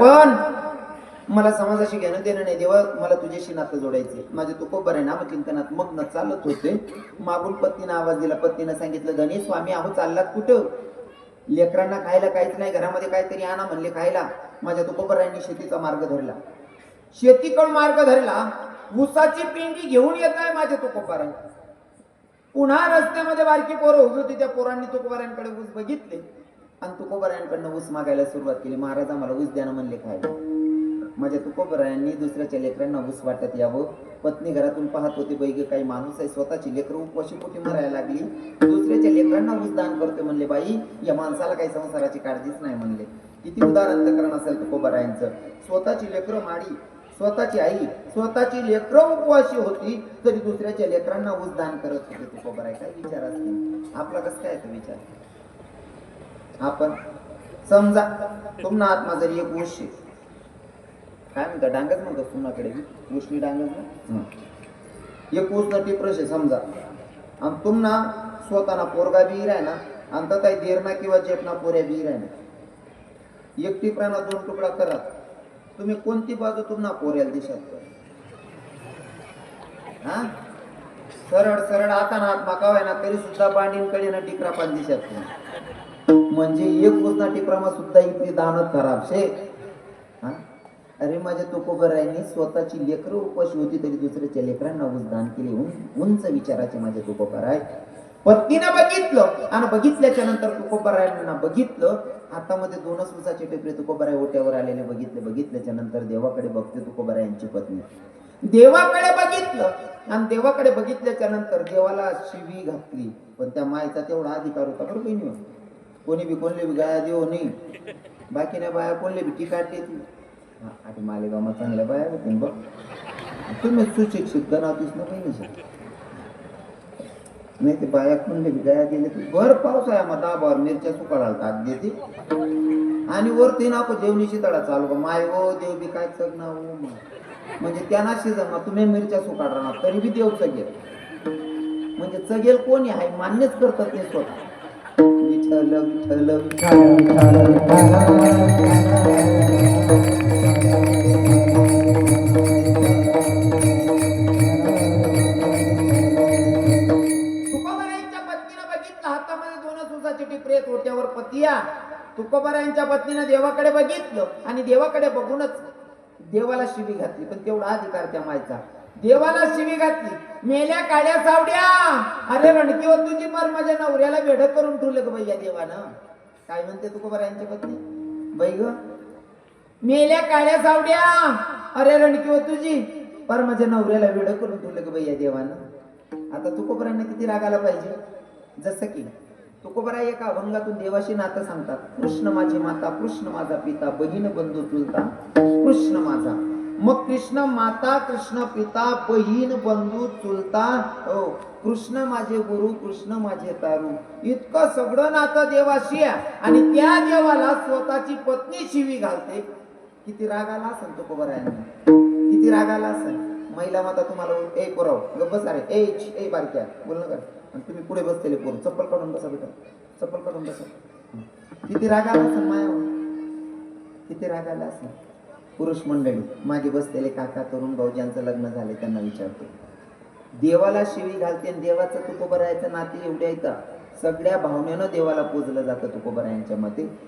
पण मला समाजाशी घेणं देणं नाही. देवा मला तुझ्याशी नातं जोडायचे माझे तू खूप बरं नाम चिंतनात मग न चालत होते. मागून पत्नीनं आवाज दिला. पत्नीनं सांगितलं गणेश स्वामी अहो चाललात कुठं? लेकरांना खायला काहीच नाही. घरामध्ये काहीतरी आणा म्हणले खायला. माझ्या तुकोबरांनी शेतीचा मार्ग धरला. शेतीकडून मार्ग धरला? ऊसाची पिंडी घेऊन येत आहे माझ्या तुकोबाराय पुन्हा रस्त्यामध्ये बारकी पोरं उभी होती. त्या पोरांनी तुकोबारांकडे ऊस बघितले. आणि तुकोबरायांकडनं ऊस मागायला सुरुवात केली. महाराज आम्हाला ऊस द्यानं म्हणले खायला माझ्या म्हणजे तुकोबरायांनी दुसऱ्याच्या लेकरांना ऊस वाटत यावं. पत्नी घरातून पाहत होती बैगे काही माणूस आहे स्वतःची लेकरं उपवाशी कुठे मरायला लागली? दुसऱ्याच्या लेकरांना ऊस दान करते म्हणले बाई या माणसाला काही संसाराची काळजीच नाही म्हणले. किती उदाहरण अंतकरण असेल तुकोबरायांचं स्वतःची लेकरं माडी स्वतःची आई स्वतःची लेकरं उपवाशी होती तरी दुसऱ्याच्या लेकरांना ऊस दान करत होते तुकोबराय काय विचार असते आपला कसं काय तो विचार? आपण. समजा तुमना आत्मा जरी एक ऊस शे काय म्हणता डांगच म्हणतो तुमनाकडे बी? ऊसनी डांगच ना. एक न टिप्रश आहे समजा. आणि तुमना स्वतःना पोरगा बी राय ना आणि तर काही देरणा किंवा जेपना पोऱ्या बी राय ना. एक टिपराना दोन तुकडा करा. तुम्ही कोणती बाजू तुम्हाला पोऱ्याला दिशात हा? सरळ सरळ आता ना हात माकावाय ना तरी सुद्धा पाणीकडे ना टिकरा पान दिशात. म्हणजे एक पुसना टिपरामा सुद्धा इथली दानत खराब शे. अरे माझ्या तुकोबरायांनी स्वतःची लेकरं उपाशी होती तरी दुसऱ्याच्या लेकरांना ऊस दान केले. उंच विचाराचे माझे तुकोबराय. पत्नीनं बघितलं आणि बघितल्याच्या नंतर तुकोबरायांना बघितलं. हातामध्ये दोनच उसाचे टिपरे तुकोबराय ओट्यावर आलेले बघितले बघितल्याच्या नंतर देवाकडे बघते तुकोबरायांची पत्नी. देवाकडे बघितलं आणि देवाकडे बघितल्याच्या नंतर देवाला शिवी घातली. पण त्या मायचा तेवढा अधिकार होता बरोबर कोणी बी कोणले बी गाया देऊ नाही बाकी नाही बाया कोणले बी टीका ती आणि मालेगावमा चांगल्या बाया होती बघ. तुम्ही सुशिक्षित गणावतीस ना बहिणीशी नाही ते बाया कोणले बी गाया गेले तर भर पाऊस आहे मग दाबावर मिरच्या सुकाळाला टाक देते आणि वरती नको जेवणीची तडा चालू का माय हो देव बी काय चग ना हो म्हणजे त्यांना शिजवणार तुम्ही मिरच्या सुकाळ राहणार तरी बी देव चगेल. म्हणजे चगेल कोणी आहे मान्यच करतात ते स्वतः. विठ्ठल विठ्ठल विठ्ठल तुकोबारायांच्या पत्नीनं बघितलं हातामध्ये दोनच उसाची टिपरे तोट्यावर पतिया. तुकोबारायांच्या पत्नीनं देवाकडे बघितलं आणि देवाकडे बघूनच देवाला शिवी घातली पण तेवढा अधिकार त्या मायचा. देवाला शिवी घातली. मेल्या काड्या सावड्या. अरे रणकीवर तुझी मार माझ्या नवऱ्याला वेड करून ठेवलं ग भैया देवानं. काय म्हणते तुकोबारायांची पत्नी? बाई ग मेल्या काळ्या सावड्या. अरे रणकीवर तुझी पर माझ्या नवऱ्याला वेड करून ठेवलं ग भैया देवानं. आता तुकोबरांना किती रागाला पाहिजे? जसं की तुकोबरा एका अभंगातून देवाशी नातं सांगतात. कृष्ण माझी माता कृष्ण माझा पिता बहीण बंधू चुलता. कृष्ण माझा. मग कृष्ण माता कृष्ण पिता बहीण बंधू चुलता हो कृष्ण माझे गुरु कृष्ण माझे तारू इतकं सगळं नातं देवाशी आहे. आणि त्या देवाला स्वतःची पत्नी शिवी घालते. किती राग आला असेल आहे. किती राग आला असेल. महिला माता तुम्हाला ए पुराव बस अरे ए ए बारक्या बोल ना आणि तुम्ही पुढे बसलेले पोर चप्पल काढून बसा बेटा. चप्पल काढून बसा. किती राग आला असेल माया किती राग आला असेल. पुरुष मंडळी माझे बसलेले काका तरुण भाऊ ज्यांचं लग्न झाले त्यांना विचारतो. देवाला शिवी घालते आणि देवाचं तुकोबरायचं नाते एवढे इथं सगळ्या भावनेनं देवाला पूजलं जातं तुकोबरायांच्या मते.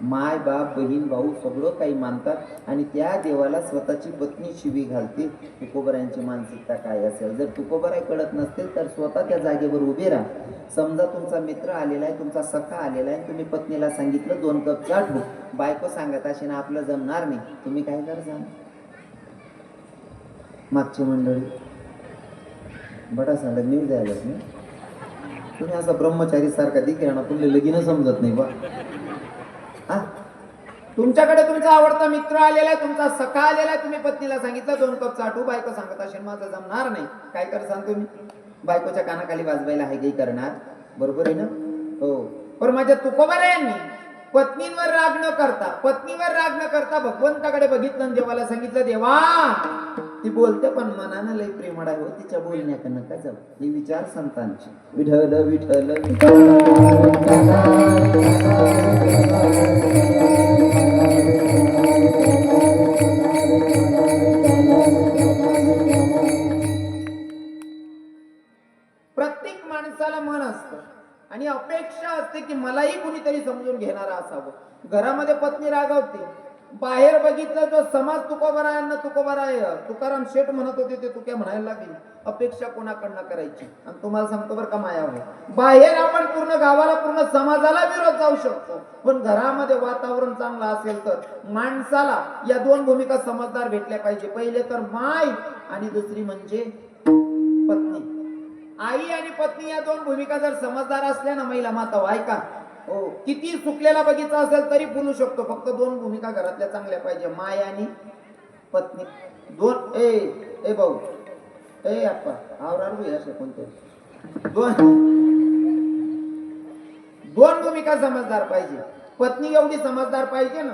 माय बाप बहीण भाऊ सगळं काही मानतात आणि त्या देवाला स्वतःची पत्नी शिवी घालते. तुकोबरायांची मानसिकता काय असेल? जर तुकोबराय कळत नसतील तर स्वतः त्या जागेवर उभे राहा. समजा तुमचा मित्र आलेला आहे तुमचा सखा आलेला आहे तुम्ही पत्नीला सांगितलं दोन कप चाट बायको सांगत असे ना आपलं जमणार नाही. तुम्ही काय करता? मागची मंडळी. बडा सांगत न्यूज द्यायला नाही तुम्ही असा ब्रह्मचारी सारखा दिघे ना तुमले लगीन समजत नाही बा. तुमच्याकडे तुमचा आवडता मित्र आलेला आहे तुमचा सखा आलेला आहे तुम्ही पत्नीला सांगितलं दोन कप चाटू बायको सांगत असेल माझं जमणार नाही. काय कर सांगतो मी. बायकोच्या कानाखाली वाजवायला आहे काही करणार? बरोबर आहे ना? हो. पण माझ्या तुकोबारायांनी पत्नीवर राग न करता पत्नीवर राग न करता भगवंताकडे बघितलं आणि देवाला सांगितलं देवा ती बोलते पण मनानं लय प्रेमळ आहे हो, तिच्या बोलण्यात नका जाऊ. हे विचार संतांची. विठल विठल विठल असते की मलाही कुणीतरी समजून घेणार असावं. घरामध्ये पत्नी रागावते. बाहेर बघितलं जो समाज तुकोबरायांना तुकोबराय. तुकाराम शेठ म्हणत होते ते तुक्या म्हणायला लागली. अपेक्षा कोणाकडनं करायची? आणि तुम्हाला सांगतो बरं का माया बाहेर आपण पूर्ण गावाला पूर्ण समाजाला विरोध जाऊ शकतो. पण घरामध्ये वातावरण चांगलं असेल तर माणसाला या दोन भूमिका समजदार भेटल्या पाहिजे. पहिले तर माय आणि दुसरी म्हणजे पत्नी. आई आणि पत्नी या दोन भूमिका जर समजदार असल्या ना महिला माता ऐका. हो किती सुकलेला बगीचा असेल तरी बोलू शकतो. फक्त दोन भूमिका घरातल्या चांगल्या पाहिजे. माय आणि पत्नी. दोन ए ए भाऊ. ए आप्पा. आवरार असे कोणते? दोन. दोन भूमिका समजदार पाहिजे. पत्नी एवढी समजदार पाहिजे ना.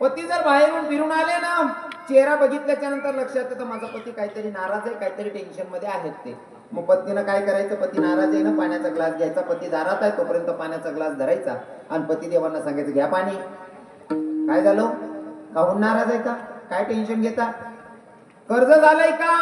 पती जर बाहेरून फिरून आले ना चेहरा बघितल्याच्या नंतर लक्षात येतं माझा पती काहीतरी नाराज आहे काहीतरी टेन्शनमध्ये आहेत ते. मग पत्नीनं काय करायचं? पती नाराज आहे ना पाण्याचा ग्लास घ्यायचा. पती दारात आहे तोपर्यंत पाण्याचा ग्लास धरायचा. आणि पती देवांना सांगायचं घ्या पाणी. काय झालं? काहून नाराज आहे का? काय टेन्शन घेता? कर्ज झालंय का?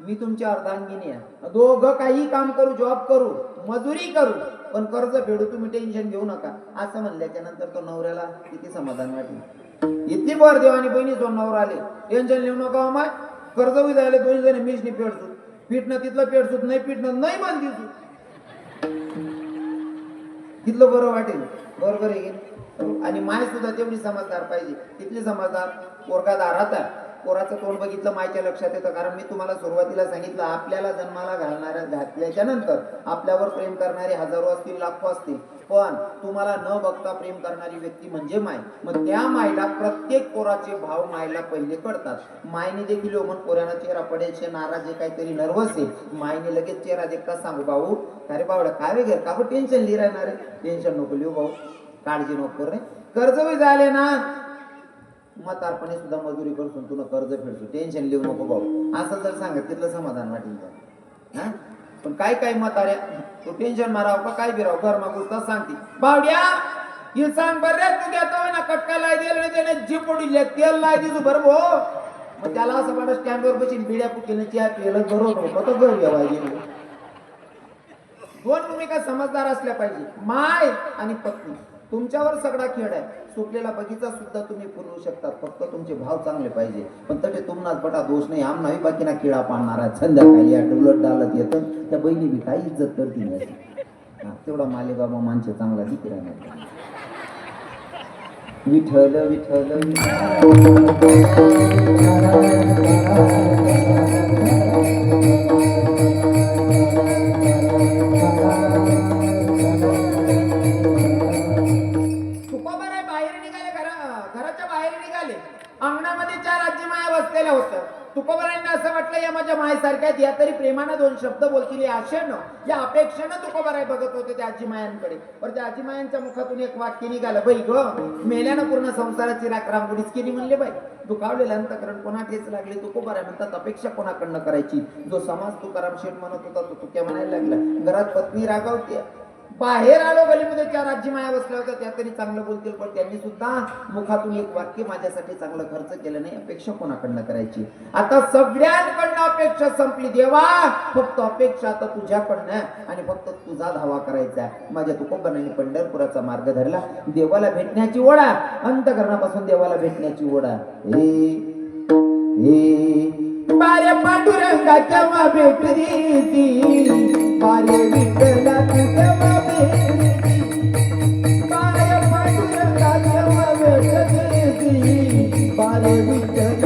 मी तुमच्या अर्धांगिनी आहे. दोघं काही काम करू जॉब करू मजुरी करू पण कर्ज फेडू तुम्ही टेन्शन घेऊ नका. असं म्हणल्याच्या नंतर तो नवऱ्याला किती समाधान वाटलं. इतकी बर देव आणि बहिणी दोन नवरा आले. टेन्शन घेऊ नका माय कर्ज उद्या आले दोन्ही जण मीच फेडतो पिठणं तिथलं फेडसूत नाही पिठणं नाही मान दिसू तिथलं बरं वाटेल बरोबर आहे आणि माय सुद्धा तेवढी समजदार पाहिजे. तिथली समजदार पोरगा दारात आहे. पोराचं तोंड बघितलं मायच्या लक्षात येतं. कारण मी तुम्हाला सुरुवातीला सांगितलं आपल्याला जन्माला घालणाऱ्या घातल्याच्या नंतर आपल्यावर प्रेम करणारे हजारो असतील लाखो असतील. पण तुम्हाला न बघता प्रेम करणारी व्यक्ती म्हणजे माय. मग त्या मायला प्रत्येक पोराचे भाव मायला पहिले कळतात. मायने देखील ओमन पोऱ्याना चेहरा पडायचे नाराज आहे काहीतरी नर्वस आहे. मायने लगेच चेहरा देखता सांगू भाऊ अरे बावडा काय वेगळं का टेन्शन लिहिणार टेन्शन नको लिहू भाऊ काळजी नको रे. कर्ज झाले ना म्हातारपणे सुद्धा मजुरी करतो तुला कर्ज फेडतो टेन्शन लिहू नको भाऊ. असं जर सांगत तिथलं समाधान वाटेल तर हा? पण काय काय म्हाताऱ्या तो टेन्शन माराव का काय बिराव? घर मागूस सांगते. बावड्या हिल सांग बर रे तू देतो ना कटका लाय दिल नाही त्याने जी तेल लाय दिसू बरं भो मग त्याला असं वाटत स्टँडवर बसून बिड्या पुकेल चहा पिलं बरोबर होतं तो घर घ्यावायचे दोन भूमिका समजदार असल्या पाहिजे. माय आणि पत्नी. तुमच्यावर सगळा खेळ आहे. सुटलेला बगीचा सुद्धा तुम्ही पुरवू शकतात. फक्त तुमचे भाव चांगले पाहिजे. पण तटे तुमनाच बटा दोष नाही. आम नाही बाकीना किडा पाडणार आहे. संध्याकाळी या डुलट डालत येतं. त्या बहिणी बी काही इज्जत करते नाही. तेवढा मालेबाबा माणसं चांगला दिकी राहणार विठल विठल विठल वाटलेलं होतं. बसलेल्या तुकोबारांना असं वाटलं या माझ्या मायसारख्या आहेत, या तरी प्रेमानं दोन शब्द बोलतील या आशेनं या अपेक्षेनं तुकोबाराय बघत होते त्या आजी मायांकडे पण त्या आजी मायांच्या मुखातून एक वाक्य निघालं बाई ग मेल्यानं पूर्ण संसाराची राख रांगोळीच केली म्हणले बाई. दुखावलेलं अंतकरण कोणा ठेच लागले? तुकोबाराय म्हणतात अपेक्षा कोणाकडनं करायची? जो समाज तुकाराम शेठ म्हणत होता तो तुक्या म्हणायला लागला. घरात पत्नी रागावते बाहेर आलो गलीमध्ये चार आजी माया बसल्या होत्या. त्या तरी चांगलं बोलतील पण त्यांनी सुद्धा मुखातून एक वाक्य माझ्यासाठी चांगलं खर्च केलं नाही अपेक्षा कोणाकडनं करायची? आता सगळ्यांकडनं अपेक्षा संपली देवा! फक्त अपेक्षा आता तुझ्याकडनं आणि फक्त तुझा धावा करायचा माझ्या तुकोबांनी पंढरपुराचा मार्ग धरला देवाला भेटण्याची ओढा अंतकरणापासून देवाला भेटण्याची ओढा हे हे. बारे पांडुरंगा केव्हा भेटली बारे विठ्ठला तू केव्हा पाय बारे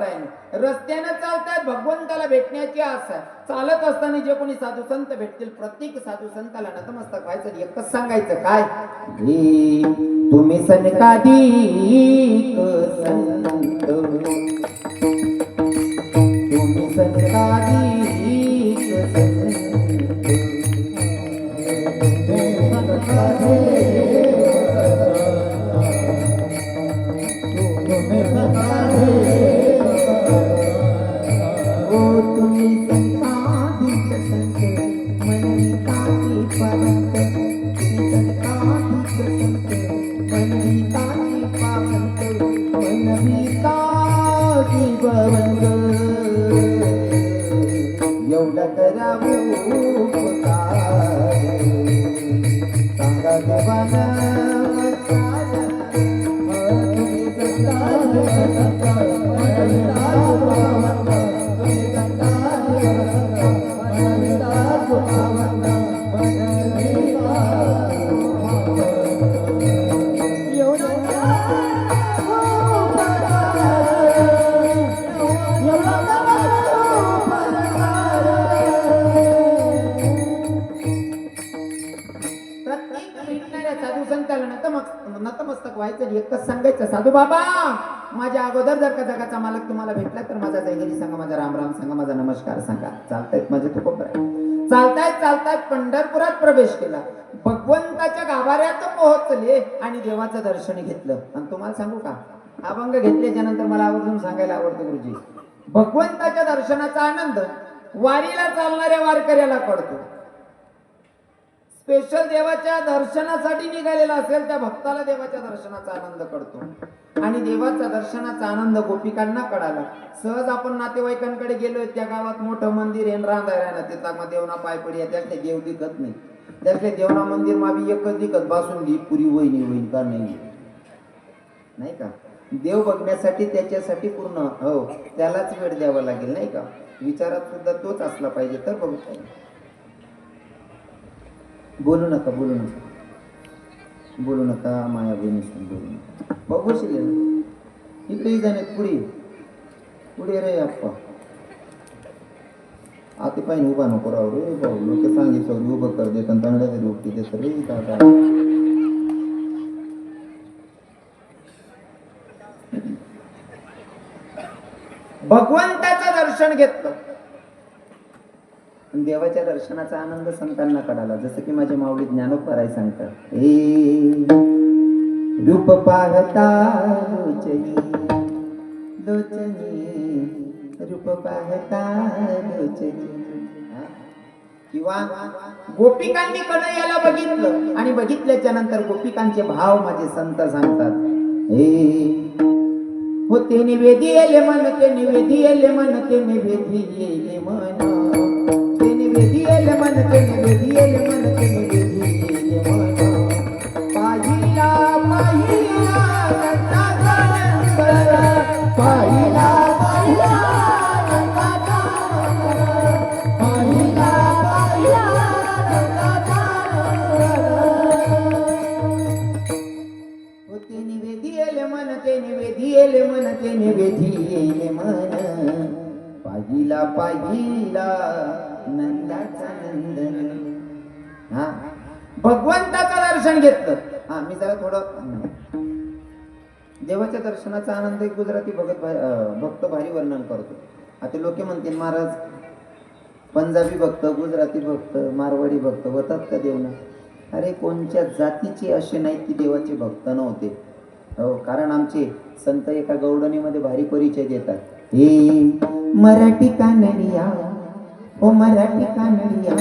माझ्या रस्त्यानं चालतात भगवंताला भेटण्याची आस चालत असताना जे कोणी साधू संत भेटतील प्रत्येक साधू संताला नतमस्तक व्हायचं एकच सांगायचं काय? हे तुम्ही संत हो. উপকার एकच साधू बाबा माझ्या अगोदर जर का जगाचा मालक तुम्हाला भेटला तर माझा जयगिरी सांगा माझा राम राम सांगा माझा नमस्कार सांगा. चालतायत माझे तुकोब चालतायत चालतायत पंढरपुरात प्रवेश केला. भगवंताच्या गाभाऱ्यात पोहोचले आणि देवाचं दर्शन घेतलं. आणि तुम्हाला सांगू का? अभंग घेतल्याच्या नंतर मला आवर्जून सांगायला आवडतं गुरुजी. भगवंताच्या दर्शनाचा आनंद वारीला चालणाऱ्या वारकऱ्याला कळतो स्पेशल देवाच्या दर्शनासाठी निघालेला असेल त्या भक्ताला देवाच्या दर्शनाचा आनंद कळतो. आणि देवाचा दर्शनाचा आनंद गोपिकांना कळाला. सहज आपण नातेवाईकांकडे गेलोय त्या गावात मोठं मंदिर आहे रांधाय मग देवना पाय पडी आहे, त्यातले देव दिखत नाही. त्यातले देवना मंदिर मावी एकच दिखत बासून पुरी वहिनी होईल का नाही? नाही का? देव बघण्यासाठी त्याच्यासाठी पूर्ण हो त्यालाच वेळ द्यावा लागेल नाही का? विचारात सुद्धा तोच असला पाहिजे तर बघू पाहिजे बोलू नका बोलू नका. बोलू नका माया बहिणीसून बोलू नका. बघू शिले इकडे. जाणे पुढे पुढे रे आप्पा. आता पाहिजे उभा नको राहू रे भाऊ. लोक सांगितलं उभं कर देत आणि तांदळा तरी उठती रे सगळे दादा. भगवंताचं दर्शन घेतलं. आणि देवाच्या दर्शनाचा आनंद संतांना कळाला. जसं की माझे माऊली ज्ञानोपराय सांगतात ए रूप पाहता लोचनी लोचनी रूप पाहता लोचनी. किंवा गोपिकांनी कन्हैयाला बघितलं आणि बघितल्याच्या नंतर गोपिकांचे भाव माझे संत सांगतात हे हो ते निवेदी येले मन ते निवेदी येले मन ते निवेदी येले मन. ते मन ते निवेदी मन ते निवेदी मन. पाहिला पाहिला पाहिला पाहिला पाहिला पाहिला मन ते मन ते मन. पाहिला पाहिला नंदाचा नंदन. हा? भगवंताचं दर्शन घेतलं. हा मी जरा थोडं देवाच्या दर्शनाचा आनंद एक गुजराती भगत भक्त भारी वर्णन करतो. आता लोक म्हणतील महाराज पंजाबी भक्त गुजराती भक्त मारवाडी भक्त होतात का देवना? अरे कोणत्या जातीचे असे नाहीत की देवाचे भक्त नव्हते. हो कारण आमचे संत एका गौडणीमध्ये भारी परिचय देतात. हे मराठी कानडिया ओ मराठी कानडिया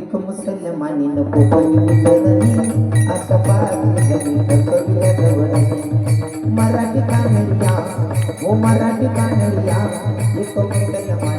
एक मुसलमानी नको पडली असा मराठी कानडिया ओ मराठी कानडिया एक मुसलमानी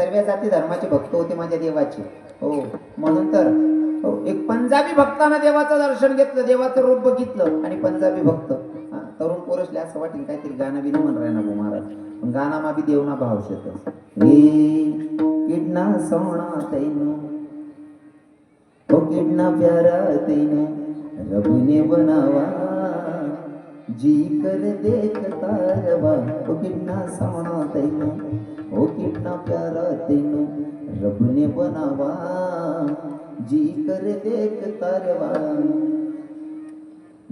सर्व जाती धर्माचे भक्त होते माझ्या देवाचे. हो म्हणून तर हो, एक पंजाबी भक्तानं देवाचं दर्शन घेतलं देवाचं रूप बघितलं आणि पंजाबी भक्त. हा, तरुण पोरसले असं वाटेल काहीतरी गाणं बिन म्हण राहिना गो महाराज. पण गाणं मा बी देवना भाव शेत हे किडना सोना तैनो. हो, ओ किडना प्यारा तैनो. रबुने बनावा जी कर देखता रवा ओ कितना सोना तेनू, ओ कितना प्यारा तेनू, रब ने बनावा। जी कर देख तारवा,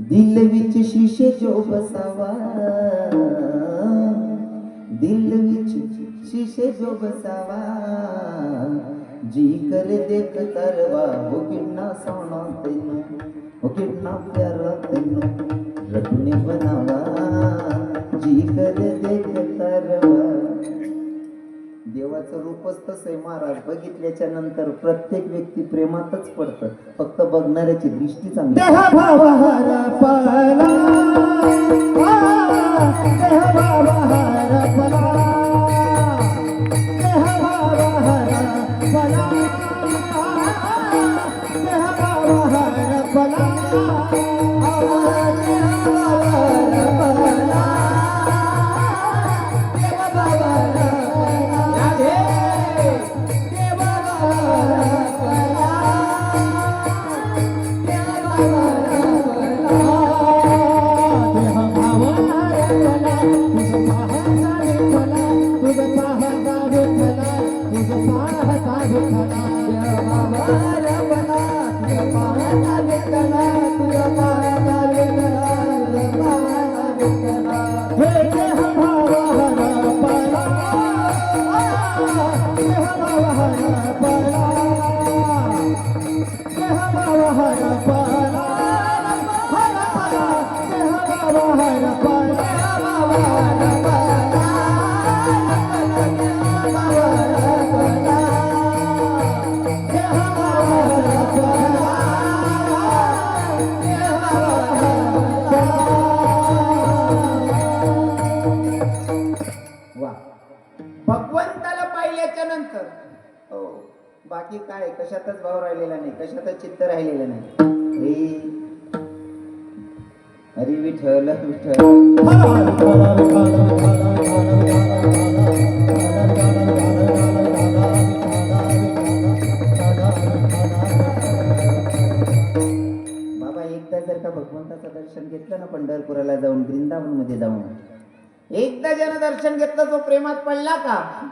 दिल विच शीशे जो बसावा। दिल विच शीशे जो बसावा। जी कर देख तरवा हो कितना सोना तेनू हो कितना प्यारा तेनू रब ने बनावा। जी कर देख तरवा। देवाचं रूपच तसं आहे महाराज बघितल्याच्या नंतर प्रत्येक व्यक्ती प्रेमातच पडत फक्त बघणाऱ्याची दृष्टी चांगली काय? कशातच भाव राहिलेला नाही. कशातच चित्त राहिलेलं नाही. हे. हरी विठल विठ्ठल. बाबा एकदा जर का भगवंताचं दर्शन घेतलं ना पंढरपुराला जाऊन वृंदावनमध्ये जाऊन एकदा ज्यानं दर्शन घेतलं तो प्रेमात पडला का?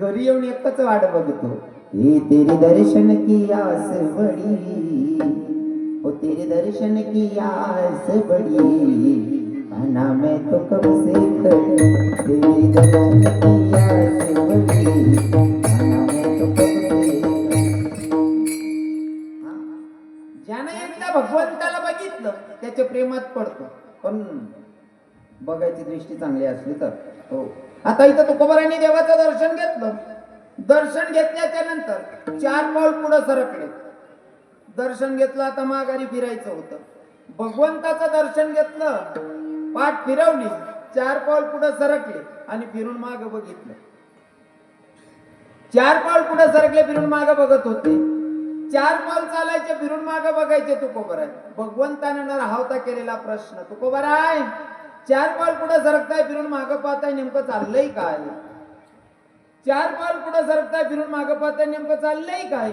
घरी येऊन एकच वाट बघतो. हे तेरे दर्शन की आस बडी ओ तेरे दर्शन की आस बडी आना मैं तो कब से तेरे दर्शन की आस बडी मैं तो कब से ज्यानं एकदा भगवंताला बघितलं त्याच्या प्रेमात पडतो. पण बघायची दृष्टी चांगली असली तर. हो. आता इथं तुकोबारांनी देवाचं दर्शन घेतलं. दर्शन घेतल्याच्या नंतर चार पाऊल पुढे सरकले. दर्शन घेतलं आता माघारी फिरायचं होतं. भगवंताचं दर्शन घेतलं पाठ फिरवली चार पाऊल पुढे सरकले आणि फिरून माग बघितलं. चार पाऊल पुढे सरकले फिरून माग बघत होते. चार पाऊल चालायचे फिरून माग बघायचे तुकोबर आहे भगवंताने न राहता केलेला प्रश्न तुकोबर आहे चार पाऊल पुढे सरकताय फिरून माग पाहताय नेमकं चाललंय काय? चार पाल पुढे सरकताय फिरून माग पाहताय नेमकं चाललंय काय?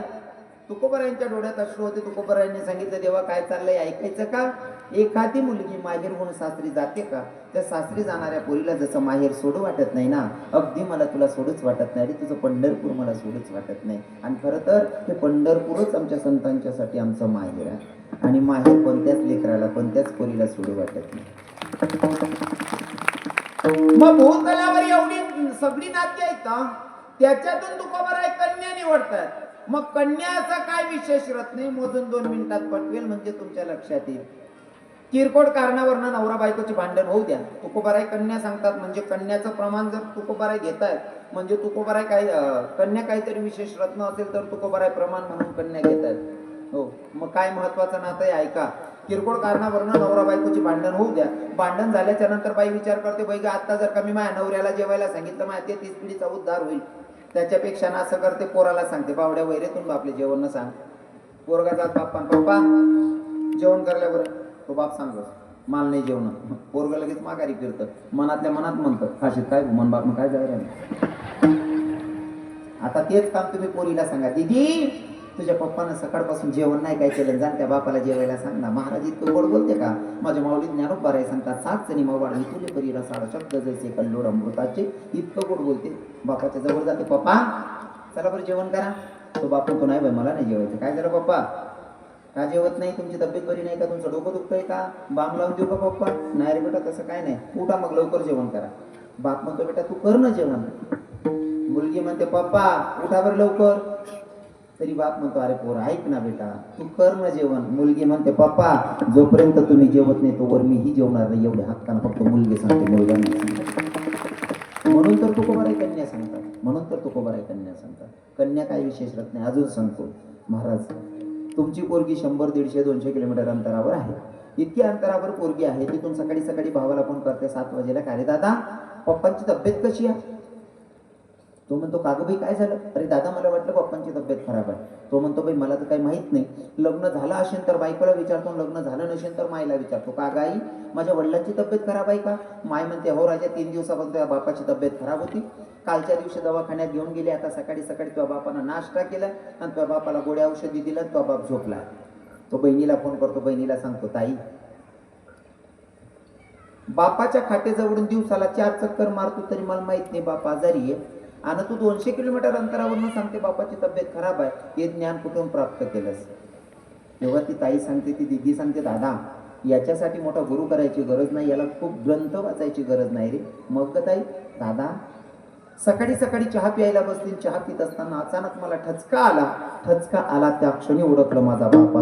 तुकोबरायांच्या डोळ्यात अश्रू होते. तुकोबरायांनी सांगितलं देवा काय चाललंय? ऐकायचं का? एखादी मुलगी माहेर होऊन सासरी जाते का? त्या सासरी जाणाऱ्या पोरीला जसं माहेर सोडू वाटत नाही ना अगदी मला तुला सोडूच वाटत नाही. अरे तुझं पंढरपूर मला सोडूच वाटत नाही. आणि खरं तर हे पंढरपूरच आमच्या संतांच्यासाठी आमचं माहेर आहे. आणि माहेर कोणत्याच लेकराला कोणत्याच पोरीला सोडू वाटत नाही. मग भूतलावर एवढी सगळी नाती आहेत ना त्याच्यातून तुकोबर आहे कन्या निवडतात. मग कन्याचा काय विशेष रत्न मोजून दोन मिनिटात पटवेल म्हणजे तुमच्या लक्षात येईल. किरकोळ कारणावरनं नवरा बायकोचे भांडण होऊ द्या. तुकोबाराय कन्या सांगतात म्हणजे कन्याचं प्रमाण जर तुकोबाराय घेतायत म्हणजे तुकोबाराय काही कन्या काहीतरी विशेष रत्न असेल तर तुकोबाराय प्रमाण म्हणून कन्या घेतायत. हो मग काय महत्वाचं नातं आहे ऐका. किरकोळ कारणावरनं नवरा बायकोची भांडण होऊ द्या. भांडण झाल्याच्यानंतर बाई विचार करते बैग ग आता जर का मी माझ्या नवऱ्याला जेवायला सांगितलं माझ्या ते तीस पिढीचा उद्धार होईल. त्याच्यापेक्षा ना असं करते पोराला सांगते बावड्या वैरेतून बापले जेवण न सांग. पोरगा जात बाप्पा पप्पा जेवण करल्यावर तो बाप सांगतो माल नाही जेवण. पोरग लगेच माघारी फिरतं मनातल्या मनात म्हणतं काशीत काय मन बाप काय जायला? आता तेच काम तुम्ही पोरीला सांगा. दिदी तुझ्या पप्पानं सकाळपासून जेवण नाही काय केलं जाण त्या बापाला जेवायला सांग ना. महाराज इतकं गोड बोलते का? माझ्या माऊली ज्ञानोबा राय सांगतात सात जणी मवाड मी तुले परीला साडा शब्द जैसे कल्लोड अमृताचे. इतकं गोड बोलते. बापाच्या जवळ जाते. पप्पा चला बरं जेवण करा. तो बाप म्हणतो नाही बाई मला नाही जेवायचं. काय झालं पप्पा? का जेवत नाही? तुमची तब्येत बरी नाही का? तुमचं डोकं दुखतंय का? बाम लावून देऊ का पप्पा? नाही रे बेटा तसं काय नाही. उठा मग लवकर जेवण करा. बाप म्हणतो बेटा तू कर ना जेवण. मुलगी म्हणते पप्पा उठा बरं लवकर. तरी बाप म्हणतो अरे पोर ऐक ना बेटा तू कर ना जेवण. मुलगी म्हणते पप्पा जोपर्यंत तुम्ही जेवत नाही तोवर मीही जेवणार नाही. एवढ्या हक्कानं फक्त मुलगी सांगते मुलगा म्हणून तर तुकोबाराय कन्या सांगतात. म्हणून तर तुकोबाराय कन्या सांगतात. कन्या काय विशेष रत्न नाही अजून सांगतो. महाराज तुमची पोरगी शंभर दीडशे दोनशे किलोमीटर अंतरावर आहे. इतक्या अंतरावर पोरगी आहे तिथून सकाळी सकाळी भावाला फोन करते सात वाजेला काय रे दादा पप्पांची तब्येत कशी आहे? तो म्हणतो कागबाई काय झालं? अरे दादा मला वाटलं पप्पांची तब्येत खराब आहे. तो म्हणतो बाई मला तर काही माहीत नाही. लग्न झालं असेल तर बायकोला विचारतो लग्न झालं नसेल तर माईला विचारतो. का गाई माझ्या वडिलांची तब्येत खराब आहे का? माय म्हणते हो राजा तीन दिवसापासून त्या बापाची तब्येत खराब होती. कालच्या दिवशी दवाखान्यात घेऊन गेले. आता सकाळी सकाळी तुझ्या बापानं नाश्ता केला आणि तुझ्या बापाला गोड्या औषधी दिलं तुझा बाप झोपला. तो बहिणीला फोन करतो. बहिणीला सांगतो ताई बापाच्या खाटेजवळून दिवसाला चार चक्कर मारतो तरी मला माहीत नाही बाप आजारी आहे. आणि तू दोनशे किलोमीटर अंतरावरून सांगते बापाची तब्येत खराब आहे हे ज्ञान कुठून प्राप्त केलंस? तेव्हा ती ताई सांगते ती दिदी सांगते दादा याच्यासाठी मोठा गुरु करायची गरज नाही याला खूप ग्रंथ वाचायची गरज नाही रे. मग का ताई दादा सकाळी सकाळी चहा प्यायला बसतील चहा पित असताना अचानक मला ठचका आला ठचका आला त्या क्षणी ओळखलं माझा बाप